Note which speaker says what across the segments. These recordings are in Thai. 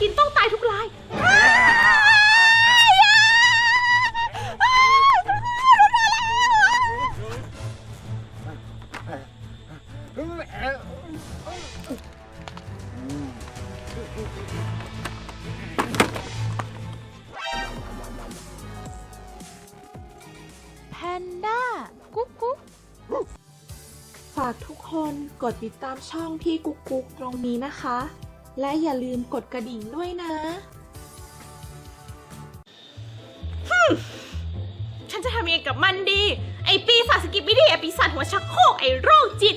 Speaker 1: กินต้องตายทุกราย
Speaker 2: แพนด้ากุ๊กกุ๊ก
Speaker 3: ฝากทุกคนกดติดตามช่องพี่กุ๊กกุ๊กตรงนี้นะคะ และอย่าลืมกดกระดิ่งด้วยนะ
Speaker 1: ฉันจะทำยังไงกับมันดี ไอปีศาจสกิปปิดี้ไอปีศาจหัวชักโครกไอโรคจิต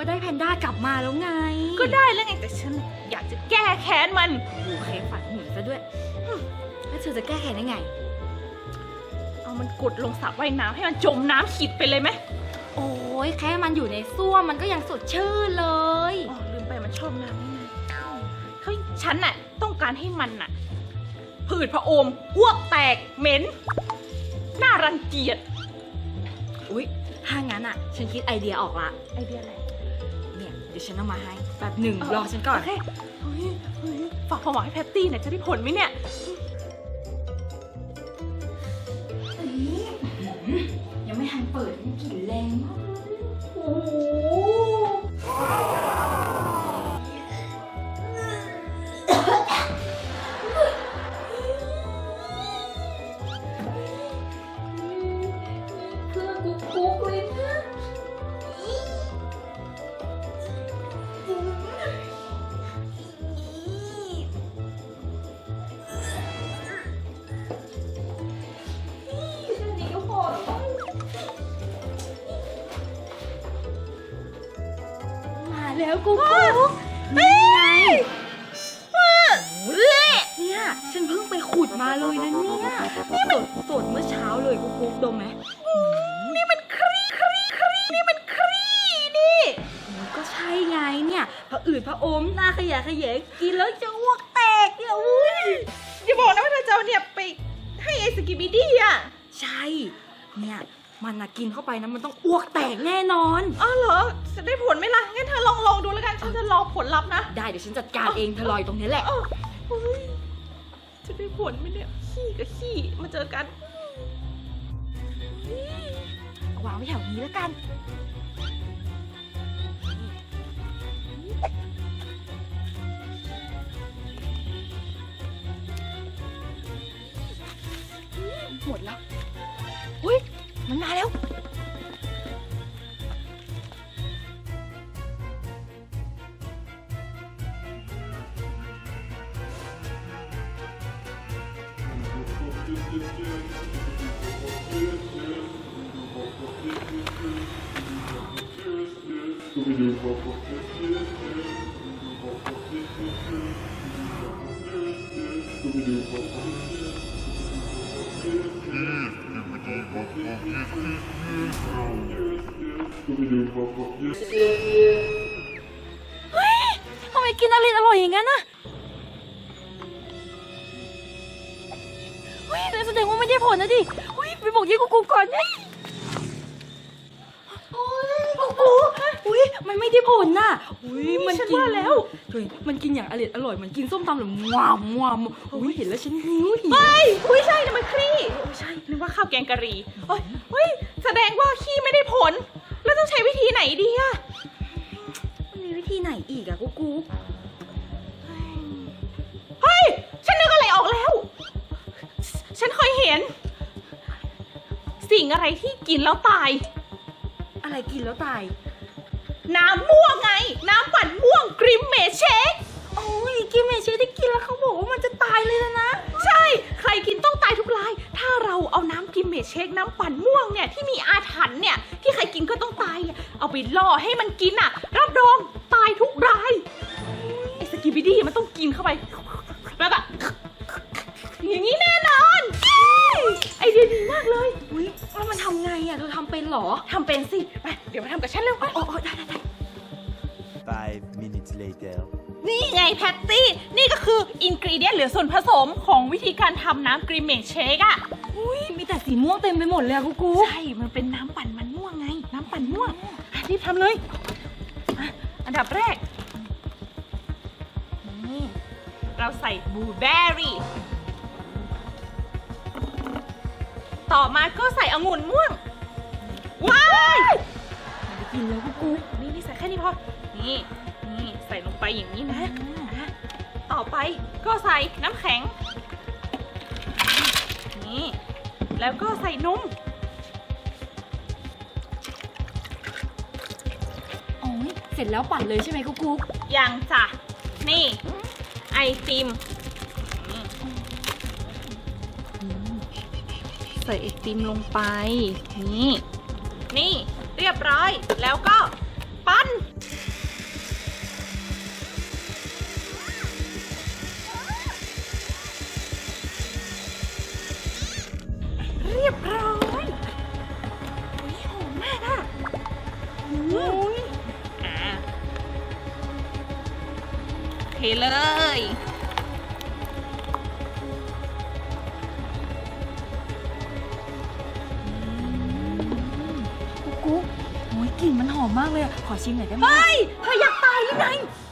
Speaker 1: ก็ได้แพนด้ากลั
Speaker 2: บมาแล้วไง
Speaker 1: ก็ได้แล้วไงแต่ฉันอยากจะแก้แค้นมัน
Speaker 2: โอเคฝันหมุนซะด้วยหึแล้วเธอจะแก้แค้นได้ไง
Speaker 1: เอามันกดลงสระว่ายน้ำให้มันจมน้ำขีดไปเลยไหม
Speaker 2: โอ้ยแค่มันอยู่ในส้วมมันก็ยังสดชื่นเลย
Speaker 1: อ๋อลืมไปมันชอบน้ำนี่นะเขาฉันน่ะต้องการให้มันน่ะผืดพระโอมอ้วกแตกเหม็นน่ารังเกียจ
Speaker 2: อุ้ยถ้างั้นอะ ฉันคิดไอเดียออกละ
Speaker 1: ไอเดียอะไร
Speaker 2: เนี่ยเดี๋ยวฉันเอามาให้แบบหนึ่งรอฉันก่อน
Speaker 1: โเคเฮ้ยเฮ้ยฝากความหวังให้แพตตี้หน่อยจะได้ผลไหมเนี่ย
Speaker 2: ยังไม่ทันเปิดมันกลิ่นแรงมาก
Speaker 1: โอ้โห
Speaker 2: กุ๊กกุ๊กนี่ไง
Speaker 1: เละ
Speaker 2: เนี่ยฉันเพิ่งไปขุดมาเลยนะเนี่ยนี่สดสดเมื่อเช้าเลยกุ๊กกุ๊กดมไหม
Speaker 1: นี่มันครีครีครีนี่มันครีนี่
Speaker 2: ก็ใช่ไงเนี่ยพระอืดพระอมหน้าขยะขยงกินแล้วจะอ้วกแตกเนี่ยอุ้ย
Speaker 1: อย่าบอกนะว่าเธอจะเอาเนี่ยไปให้ไอสกิบิดี้อะ
Speaker 2: ใช่เนี่ย มันนะกินเข้าไปนะมันต้องอ้วกแตกแน่นอน
Speaker 1: อ๋อเหรอจะได้ผลไหมล่ะ งั้นเธอลองลองดูแล้วกัน ฉันจะรอผลลัพธ์นะ
Speaker 2: ได้เดี๋ยวฉันจัดการเองเธอลอยตรงนี้แหละ
Speaker 1: เออเฮ้ยจะได้ผลไหมเนี่ย ขี้กับขี้มาเจอกัน
Speaker 2: เอาวางไว้แถวนี้แล้วกัน หมดแล้วอุ้ย มันมาแล้ว เฮ้ยทำไมกินอะไรอร่อยอย่างนั้นอะเฮ้ยแต่แสดงว่าไม่ได้ผลนะดิเฮ้ยไปบอกยี่กูกูก่อนเนี่ยอ้ยกูกูอุ้ย มันไม่ได้ผลน่ะอุ้ยมัน
Speaker 1: ฉัน
Speaker 2: กิน
Speaker 1: ว่าแล้ว
Speaker 2: เฮ้ยมันกินอย่างอร่อยอร่อยมันกินส้มตำหรือว้าวว้าวอุ้ยเห็นแล้วฉันหิวหิว
Speaker 1: เฮ้ยอุ้ยใช่นะมันคลี่ใช่นึกว่าข้าวแกงกะหรี่เฮ้ยเฮ้ยแสดงว่าขี้ไม่ได้ผล แล้วต้องใช้วิธีไหนดีอะ
Speaker 2: มันมีวิธีไหนอีกอะกูกู
Speaker 1: เฮ้ยฉันนึกอะไรออกแล้ว ฉันเคยเห็น สิ่งอะไรที่กินแล้วตาย
Speaker 2: อะไรกินแล้วตาย
Speaker 1: น้ำม่วงไง น้ำปั่นม่วงกริมเมชเชค
Speaker 2: โอ้ยกินเมเชได้กินแล้วเขาบอกว่ามันจะตายเลยนะนะ
Speaker 1: ใช่ ใครกินต้องตายทุกราย ถ้าเราเอาน้ำกริมเมชเชคน้ำปั่นม่วงเนี่ยที่มีอาถรรพ์เนี่ยที่ใครกินก็ต้องตายอะเอาไปล่อให้มันกินอะ รับรองตายทุกรายไอ้สกิบิดี้มันต้องกินเข้าไป เธ
Speaker 2: อทำเป็นเหรอ
Speaker 1: ทำเป็นสิ ไป เดี๋ยวมาทำกับฉันเร็วไป
Speaker 2: โอ้โอ้ได้ได้ได้
Speaker 4: Five minutes later.
Speaker 1: นี่ไงแพตตี้ นี่ก็คืออินกรีเดียนหรือส่วนผสมของวิธีการทำน้ำกรีเมกเชคอะ
Speaker 2: อุ้ยมีแต่สีม่วงเต็มไปหมดเลยอะกุ๊กกุ๊ก
Speaker 1: ใช่ มันเป็นน้ำปั่นมันม่วงไง น้ำปั่นม่วงอะรีบทำเลยอะอันดับแรก นี่ เราใส่บลูเบอร์รี่ ต่อมาก็ใส่องุ่นม่วง ว้าย
Speaker 2: กินแล้วกุ๊กกุ๊ก
Speaker 1: นี่นี่ใส่แค่นี้พอ นี่นี่ใส่ลงไปอย่างนี้นะอะต่อไปก็ใส่น้ำแข็ง นี่ แล้วก็ใส่นม
Speaker 2: โอ้ยเสร็จแล้วปั่นเลยใช่ไหมกุ๊กกุ๊ก
Speaker 1: ยังจ้ะ นี่ ไอติม ใส่ไอติมลงไป นี่ นี่เรียบร้อย แล้วก็ปั้น เรียบร้อยอุ๊ยหอมมากอะอุ้ยอะเทเลย
Speaker 2: มันหอมมากเลยอะขอชิมหน่อยได้ไหม
Speaker 1: เฮ้ยเธออยากตายหรือไง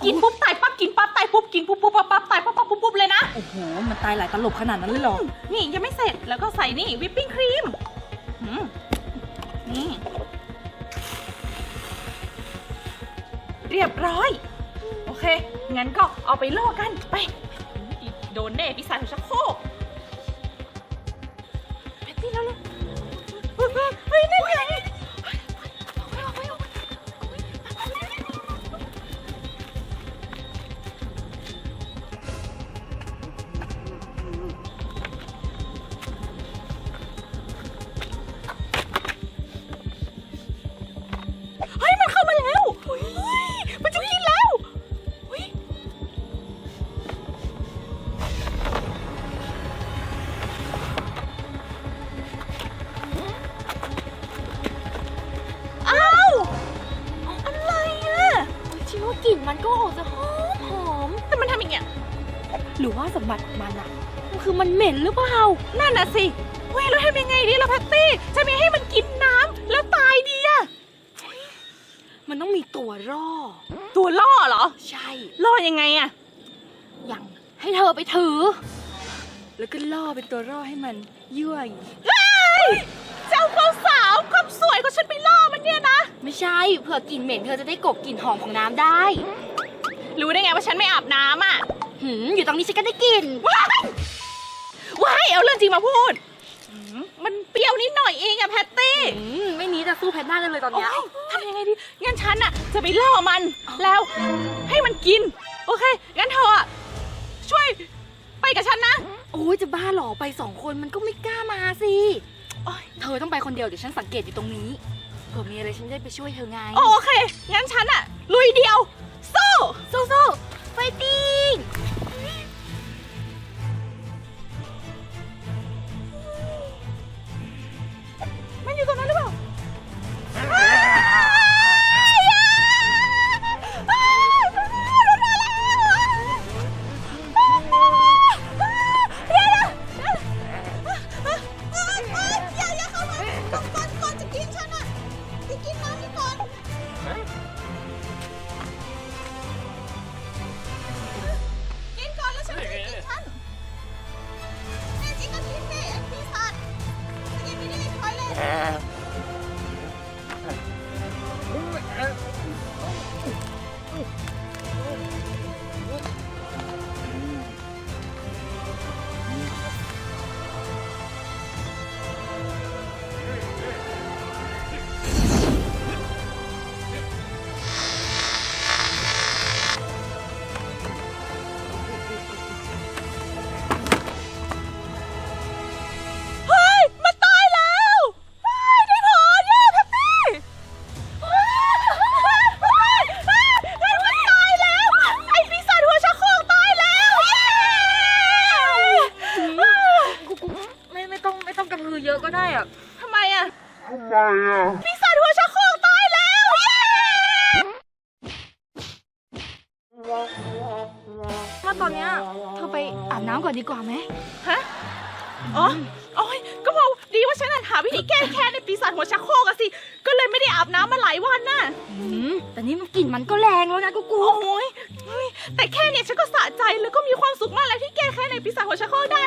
Speaker 1: กินปุ๊บตายปั๊บกินปั๊บตายปุ๊บกินปุ๊บปุ๊บปั๊บปั๊บตายปั๊บปั๊บปุ๊บปุ๊บเลยนะ
Speaker 2: โอ้โห มันตายหลายตลบขนาดนั้นเลยเหรอ
Speaker 1: นี่ยังไม่เสร็จแล้วก็ใส่นี่วิปปิ้งครีมหืมนี่เรียบร้อย โอเค งั้นก็เอาไปล่อกันไปอีโดนแน่ปีศาจหัวชักโครก
Speaker 2: หรือว่าสมบัติมันอะมันคือมันเหม็นหรือเปล่า
Speaker 1: นั่นน่ะสิเฮ้ยเราทำยังไงดีล่ะแพตตี้จะไม่ให้มันกินน้ำแล้วตายดีอะ
Speaker 2: มันต้องมีตัวร่อ
Speaker 1: ตัวล่อเหรอ
Speaker 2: ใช่
Speaker 1: ล่อยังไงอะ
Speaker 2: อย่างให้เธอไปถือ แล้วก็ล่อเป็นตัวร่อให้มันยั่วอยู่
Speaker 1: เฮ้ยเจ้าความสาวความสวยของฉันไปล่อมันเนี่ยนะ
Speaker 2: ไม่ใช่เผื่อกลิ่นเหม็นเธอจะได้กลบกลิ่นหอมของน้ำได้
Speaker 1: รู้ได้ไงว่าฉันไม่อาบน้ำอะ
Speaker 2: หืมอยู่ตรงนี้ฉันก็ได้กลิ่น
Speaker 1: ว้ายว้ายเอาเรื่องจริงมาพูดหืมมันเปรี้ยวนิดหน่อยเองอะแพตตี้
Speaker 2: อืมไม่นี้จะสู้แพนด้ากันเลยตอน
Speaker 1: โอ๊
Speaker 2: เนี้ย
Speaker 1: ยทำยังไงดี งั้นฉันอะจะไปล่อมัน แล้วให้มันกิน โอเค งั้นเธออะช่วยไปกับฉันนะ
Speaker 2: โอ้ยจะบ้าเหรอไปสองคนมันก็ไม่กล้ามาสิ
Speaker 1: โอ๊ย
Speaker 2: เธอต้องไปคนเดียวเดี๋ยวฉันสังเกตอยู่ตรงนี้เผื่อมีอะไรฉันได้ไปช่วยเธอไง
Speaker 1: โอเค งั้นฉันอะลุยเดียว สู้
Speaker 2: สู้สู้ ไฟติ้ ได้ไง
Speaker 1: ปีศาจหัวชะโครกตายแล้วมาตอนเนี้ยเธอไปอาบน้ำ
Speaker 2: ก่อนดีกว่าไหม
Speaker 1: ฮะอ๋อโอ้ยก็บอดีว่าฉันน่ะหาวิธีแก้แค้นในปีศาจหัวชักโครกอะสิ ก็เลยไม่ได้อาบน้ำมาหลายวันน่ะ
Speaker 2: แต่นี่มันกลิ่นมันก็แรงแล้วนะกูกลัว
Speaker 1: โอ้ยแต่แค่เนี้ยฉันก็สะใจแล้วก็มีความสุขมากเลยวที่แก้แค้นในปีศาจหัวชักโครกได้